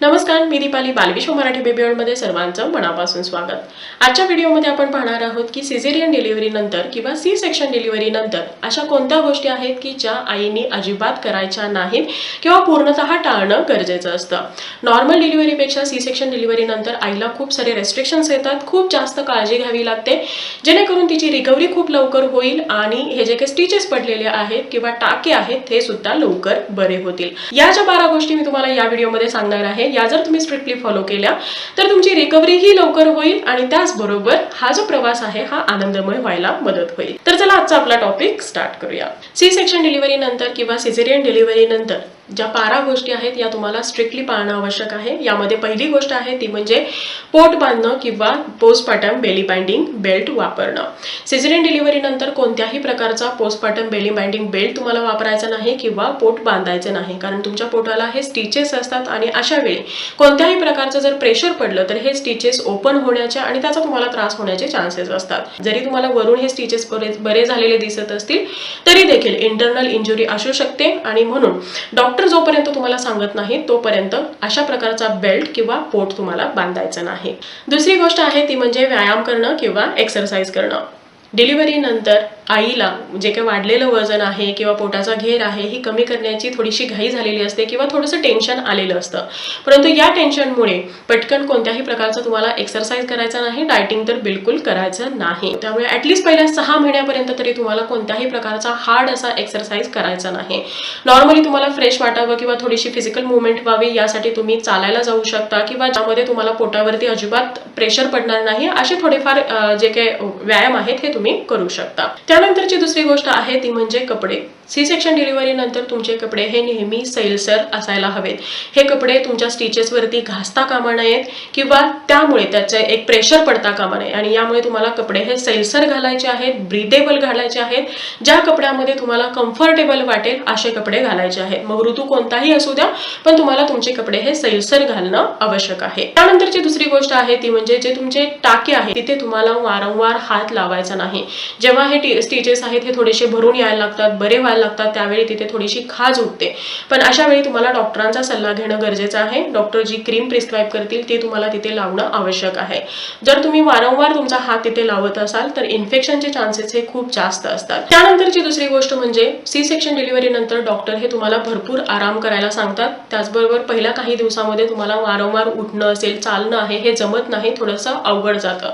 नमस्कार मी दीपाली बालविश्व मराठी बेबी सर्वांचं मनापासून स्वागत. आजच्या व्हिडिओमध्ये आपण पाहणार आहोत की सिझेरियन डिलिव्हरी नंतर किंवा सी सेक्शन डिलिव्हरीनंतर अशा कोणत्या गोष्टी आहेत की ज्या आईने अजिबात करायच्या नाहीत किंवा पूर्णतः टाळणं गरजेचं असतं. नॉर्मल डिलिव्हरीपेक्षा सी सेक्शन डिलिव्हरी नंतर आईला खूप सारे रेस्ट्रिक्शन्स येतात खूप जास्त काळजी घ्यावी लागते जेणेकरून तिची रिकव्हरी खूप लवकर होईल आणि हे जे काही स्टिचेस पडलेले आहेत किंवा टाके आहेत ते सुद्धा लवकर बरे होतील. या ज्या बारा गोष्टी मी तुम्हाला या व्हिडिओमध्ये सांगणार आहे या जर तुम्ही स्ट्रिक्टली फॉलो केल्या तर तुमची रिकव्हरीही लवकर होईल आणि त्याचबरोबर हा जो प्रवास आहे हा आनंदमय व्हायला मदत होईल. तर चला आजचा आपला टॉपिक स्टार्ट करूया. सी सेक्शन डिलिव्हरी नंतर किंवा सिझेरियन डिलिव्हरी नंतर. ज्या बारा गोष्टी आहेत या तुम्हाला स्ट्रिक्टली पाळणं आवश्यक आहे. यामध्ये पहिली गोष्ट आहे ती म्हणजे पोट बांधणं किंवा पोस्टपार्टम बेली बाइंडिंग बेल्ट वापरणं. सिझेरियन डिलिव्हरी नंतर कोणत्याही प्रकारचा पोस्टपार्टम बेली बाइंडिंग बेल्ट तुम्हाला वापरायचा नाही किंवा पोट बांधायचं नाही. कारण तुमच्या पोटाला हे स्टिचेस असतात आणि अशा वेळी कोणत्याही प्रकारचं जर प्रेशर पडलं तर हे स्टिचेस ओपन होण्याचे आणि त्याचा तुम्हाला त्रास होण्याचे चान्सेस असतात. जरी तुम्हाला वरून हे स्टिचेस बरे बरे झालेले दिसत असतील तरी देखील इंटरनल इंजुरी असू शकते. आणि म्हणून डॉक्टर जोपर्यंत तुम्हाला सांगत नाही तोपर्यंत अशा प्रकारचा बेल्ट किंवा पोट तुम्हाला बांधायचं नाही. दुसरी गोष्ट आहे ती म्हणजे व्यायाम करणं किंवा एक्सरसाइज करणं. डिलिव्हरी नंतर आईला जे काही वाढलेलं वजन आहे किंवा पोटाचा घेर आहे ही कमी करण्याची थोडीशी घाई झालेली असते किंवा थोडंसं टेन्शन आलेलं असतं. परंतु या टेन्शनमुळे पटकन कोणत्याही प्रकारचं तुम्हाला एक्सरसाइज करायचा नाही डायटिंग तर बिलकुल करायचं नाही. त्यामुळे ॲटलिस्ट पहिल्या सहा महिन्यापर्यंत तरी तुम्हाला कोणत्याही प्रकारचा हार्ड असा एक्सरसाइज करायचा नाही. नॉर्मली तुम्हाला फ्रेश वाटावं किंवा थोडीशी फिजिकल मुवमेंट व्हावी यासाठी तुम्ही चालायला जाऊ शकता किंवा ज्यामध्ये तुम्हाला पोटावरती अजिबात प्रेशर पडणार नाही असे थोडेफार जे काही व्यायाम आहेत हे तुम्ही करू शकता. त्यानंतरची दुसरी गोष्ट आहे ती म्हणजे कपडे. सी सेक्शन डिलिव्हरी नंतर तुमचे कपडे हे नेहमी सैलसर असायला हवेत. हे कपडे तुमच्या स्टिचेसवरती घासता कामा नयेत किंवा त्यामुळे त्याचे एक प्रेशर पडता कामा नये. आणि यामुळे तुम्हाला कपडे हे सैलसर घालायचे आहेत ब्रिदेबल घालायचे आहेत ज्या कपड्यामध्ये तुम्हाला कम्फर्टेबल वाटेल असे कपडे घालायचे आहेत. मग ऋतू कोणताही असू द्या पण तुम्हाला तुमचे कपडे हे सैलसर घालणं आवश्यक आहे. त्यानंतरची दुसरी गोष्ट आहे ती म्हणजे जे तुमचे टाके आहेत तिथे तुम्हाला वारंवार हात लावायचा नाही. जेव्हा हे स्टिचेस आहेत हे थोडेसे भरून यायला लागतात बरे व्हायला लागतात त्यावेळी तिथे थोडीशी खाज उठते. पण अशा वेळी तुम्हाला डॉक्टरांचा सल्ला घेणं गरजेचं आहे. डॉक्टर जी क्रीम प्रिस्क्राईब करतील ते तुम्हाला तिथे लावणं आवश्यक आहे. जर तुम्ही वारंवार तुमचा हात तिथे लावत असाल तर इन्फेक्शनचे चान्सेस हे खूप जास्त असतात. त्यानंतरची दुसरी गोष्ट म्हणजे सी सेक्शन डिलिव्हरी नंतर डॉक्टर हे तुम्हाला भरपूर आराम करायला सांगतात. त्याचबरोबर पहिल्या काही दिवसामध्ये तुम्हाला वारंवार उठणं असेल चालणं आहे हे जमत नाही थोडंसं अवघड जातं.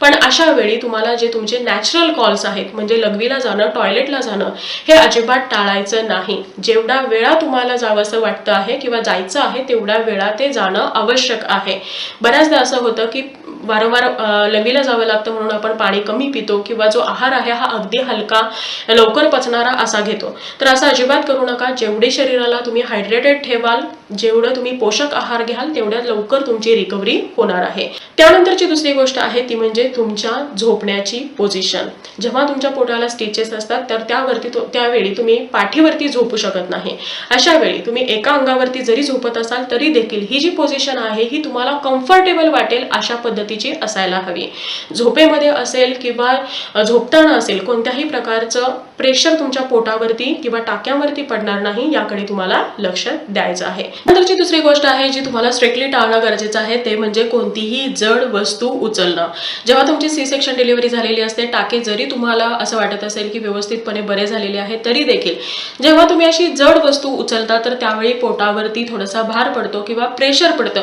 पण अशा वेळी तुम्हाला जे तुमचे नॅचरल कॉल्स आहेत म्हणजे लघवीला जाणं टॉयलेटला जाणं हे अजिबात टाळायचं नाही. जेवढा वेळा तुम्हाला जावंसं वाटतं आहे किंवा जायचं आहे तेवढ्या वेळा ते जाणं आवश्यक आहे. बऱ्याचदा असं होतं की वारंवार लवीला लघवीला जावं लागतं म्हणून आपण पाणी कमी पितो किंवा जो आहार आहे हा अगदी हलका लवकर पचणारा असा घेतो. तर असं अजिबात करू नका. जेवढे शरीराला तुम्ही हायड्रेटेड ठेवाल जेवढं तुम्ही पोषक आहार घ्याल तेवढ्या लवकर तुमची रिकव्हरी होणार आहे. त्यानंतरची दुसरी गोष्ट आहे ती म्हणजे तुमच्या झोपण्याची पोझिशन जेव्हा तुमच्या पोटाला स्टिचेस असतात तर त्यावरती त्यावेळी तुम्ही पाठीवरती झोपू शकत नाही. अशा वेळी तुम्ही एका अंगावरती जरी झोपत असाल तरी देखील ही जी पोझिशन आहे ही तुम्हाला कम्फर्टेबल वाटेल अशा पद्धतीची असायला हवी. झोपेमध्ये असेल किंवा झोपताना असेल कोणत्याही प्रकारचं प्रेशर तुमच्या पोटावरती किंवा टाक्यावरती पडणार नाही याकडे तुम्हाला लक्ष द्यायचं आहे. नंतरची दुसरी गोष्ट आहे जी तुम्हाला स्ट्रिक्टली टाळणं गरजेचं आहे ते म्हणजे कोणतीही जड वस्तू उचलणं. जेव्हा तुमची सी सेक्शन डिलिव्हरी झालेली असते टाके जरी तुम्हाला असं वाटत असेल की व्यवस्थितपणे बरे झालेले आहेत तरी देखील. जेव्हा तुम्ही अशी जड वस्तू उचलता तर त्यावेळी पोटावरती थोडासा भार पडतो किंवा प्रेशर पडतं.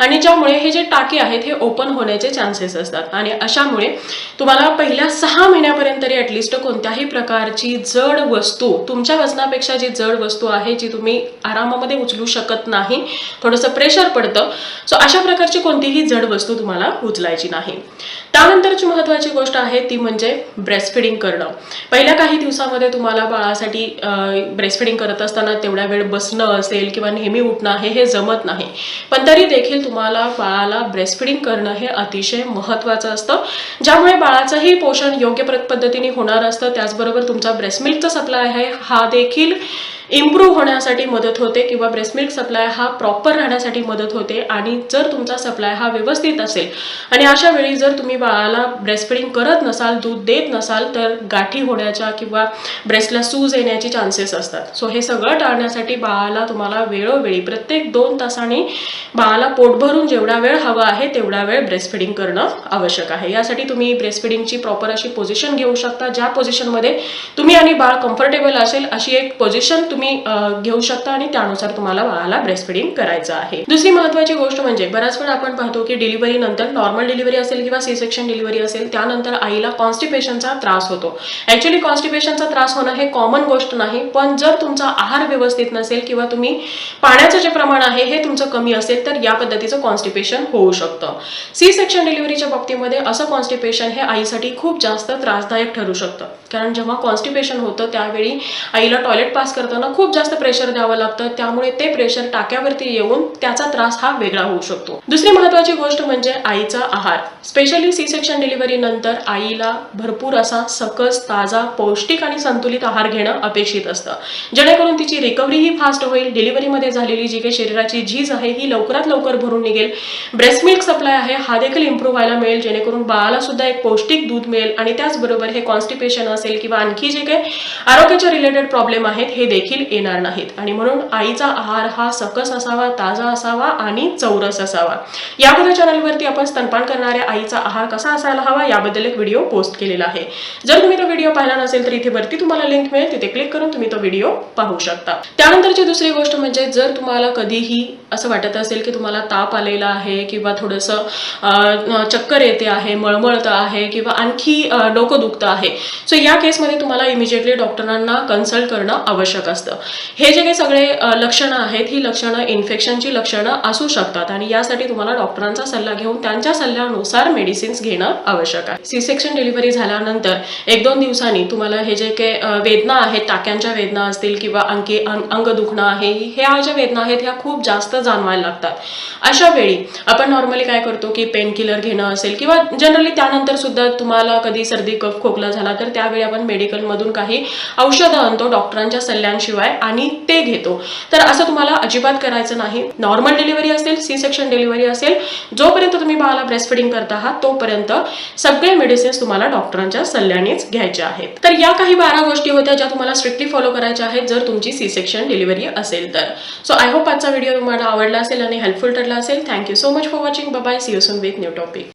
आणि ज्यामुळे हे जे टाके आहेत हे ओपन होण्याचे चान्सेस असतात. आणि अशामुळे तुम्हाला पहिल्या सहा महिन्यापर्यंत तरी ॲटलिस्ट कोणत्याही प्रकारची जड वस्तू तुमच्या वजनापेक्षा जी जड वस्तू आहे जी तुम्ही आरामामध्ये उचलू शकत नाही थोडंसं प्रेशर पडतं. सो अशा प्रकारची कोणतीही जड वस्तू तुम्हाला उचलायची नाही. त्यानंतरची महत्त्वाची गोष्ट आहे ती म्हणजे ब्रेस्टफिडिंग करणं. पहिल्या काही दिवसामध्ये तुम्हाला बाळासाठी ब्रेस्टफिडिंग करत असताना तेवढ्या वेळ बसणं असेल किंवा नेहमी उठणं आहे हे जमत नाही. पण तरी देखील तुम्हाला बाळाला ब्रेस्टफिडिंग करणं हे अतिशय महत्त्वाचं असतं. ज्यामुळे बाळाचंही पोषण योग्य पद्धतीने होणार असतं. त्याचबरोबर तुमचा ब्रेस्टमिल्कचा सप्लाय आहे हा देखील इम्प्रूव्ह होण्यासाठी मदत होते किंवा ब्रेस्ट मिल्क सप्लाय हा प्रॉपर राहण्यासाठी मदत होते. आणि जर तुमचा सप्लाय हा व्यवस्थित असेल आणि अशा वेळी जर तुम्ही बाळाला ब्रेस्ट फिडिंग करत नसाल दूध देत नसाल तर गाठी होण्याच्या किंवा ब्रेस्टला सूज येण्याचे चान्सेस असतात. सो हे सगळं टाळण्यासाठी बाळाला तुम्हाला वेळोवेळी प्रत्येक दोन तासांनी बाळाला पोट भरून जेवढा वेळ हवा आहे तेवढा वेळ ब्रेस्ट फिडिंग करणं आवश्यक आहे. यासाठी तुम्ही ब्रेस्ट फिडिंगची प्रॉपर अशी पोझिशन घेऊ शकता ज्या पोझिशनमध्ये तुम्ही आणि बाळ कम्फर्टेबल असेल अशी एक पोझिशन तुम्ही घेऊ शकता आणि त्यानुसार तुम्हाला बाळाला ब्रेस्ट फिडिंग करायचं आहे. दुसरी महत्वाची गोष्ट म्हणजे बऱ्याच वेळा आपण पाहतो की डिलिव्हरी नंतर नॉर्मल डिलिव्हरी असेल किंवा सी सेक्शन डिलिव्हरी असेल त्यानंतर आईला कॉन्स्टिपेशनचा त्रास होतो. ॲक्च्युली कॉन्स्टिपेशनचा त्रास होणं हे कॉमन गोष्ट नाही पण जर तुमचा आहार व्यवस्थित नसेल किंवा तुम्ही पाण्याचं जे प्रमाण आहे हे तुमचं कमी असेल तर या पद्धतीचं कॉन्स्टिपेशन होऊ शकतं. सी सेक्शन डिलिव्हरीच्या बाबतीमध्ये असं कॉन्स्टिपेशन हे आईसाठी खूप जास्त त्रासदायक ठरू शकतं. कारण जेव्हा कॉन्स्टिपेशन होतं त्यावेळी आईला टॉयलेट पास करताना खूप जास्त प्रेशर द्यावं लागतं त्यामुळे ते प्रेशर टाक्यावरती येऊन त्याचा त्रास हा वेगळा होऊ शकतो. दुसरी महत्वाची गोष्ट म्हणजे आईचा आहार. स्पेशली सी सेक्शन डिलिव्हरी नंतर आईला भरपूर असा सकस ताजा पौष्टिक आणि संतुलित आहार घेणं अपेक्षित असतं. जेणेकरून तिची रिकव्हरी ही फास्ट होईल डिलिव्हरीमध्ये झालेली जी काही शरीराची झीज आहे ही लवकरात लवकर भरून निघेल. ब्रेस्ट मिल्क सप्लाय आहे हा देखील इम्प्रूव्ह व्हायला मिळेल जेणेकरून बाळाला सुद्धा एक पौष्टिक दूध मिळेल आणि त्याचबरोबर हे कॉन्स्टिपेशन असेल किंवा आणखी जे काही आरोग्याच्या रिलेटेड प्रॉब्लेम आहेत हे देखील येणार नाहीत. आणि म्हणून आईचा आहार हा सकस असावा ताजा असावा आणि चौरस असावा. याबद्दल चॅनलवरती आपण स्तनपान करणाऱ्या आईचा आहार कसा असायला हवा याबद्दल एक व्हिडिओ पोस्ट केलेला आहे. जर तुम्ही तो व्हिडिओ पाहिला नसेल तर इथे वरती तुम्हाला लिंक मिळेल. तिथे क्लिक करून तुम्ही तो व्हिडिओ पाहू शकता. त्यानंतरची दुसरी गोष्ट म्हणजे जर तुम्हाला कधीही असं वाटत असेल की तुम्हाला ताप आलेला आहे किंवा थोडंसं चक्कर येते आहे मळमळतं आहे किंवा आणखी डोकं दुखतं आहे. सो या केसमध्ये तुम्हाला इमिजिएटली डॉक्टरांना कन्सल्ट करणं आवश्यक असतं. हे जे काही सगळे लक्षणं आहेत ही लक्षणं इन्फेक्शनची लक्षणं असू शकतात. आणि यासाठी तुम्हाला डॉक्टरांचा सल्ला घेऊन त्यांच्या सल्ल्यानुसार मेडिसिन्स घेणं आवश्यक आहे. सी सेक्शन डिलिव्हरी झाल्यानंतर एक दोन दिवसांनी तुम्हाला हे जे काही वेदना आहेत टाक्यांच्या वेदना असतील किंवा अंकी अंग दुखणं आहे ह्या ज्या वेदना आहेत ह्या खूप जास्त जाणवायला लागतात. अशा वेळी आपण नॉर्मली काय करतो की पेन किलर घेणं असेल किंवा जनरली त्यानंतर सुद्धा तुम्हाला कधी सर्दी कफ खोकला झाला तर त्यावेळी आपण मेडिकलमधून काही औषधं आणतो डॉक्टरांच्या सल्ल्यांशिवाय आणि ते घेतो. तर असं तुम्हाला अजिबात करायचं नाही. नॉर्मल डिलिव्हरी असेल सी सेक्शन डिलिव्हरी असेल जोपर्यंत तुम्ही बाळाला ब्रेस्ट फिडिंग करत आहात तोपर्यंत सगळे मेडिसिन्स तुम्हाला डॉक्टरांच्या सल्ल्यानेच घ्यायचे आहेत. तर या काही बारा गोष्टी होत्या ज्या तुम्हाला स्ट्रिक्टली फॉलो करायच्या आहेत जर तुमची सी सेक्शन डिलिव्हरी असेल तर. सो आय होप आजचा व्हिडिओ तुम्हाला आवडला असेल आणि हेल्पफुल ठरला असेल. Thank you so much for watching bye see you soon with new topic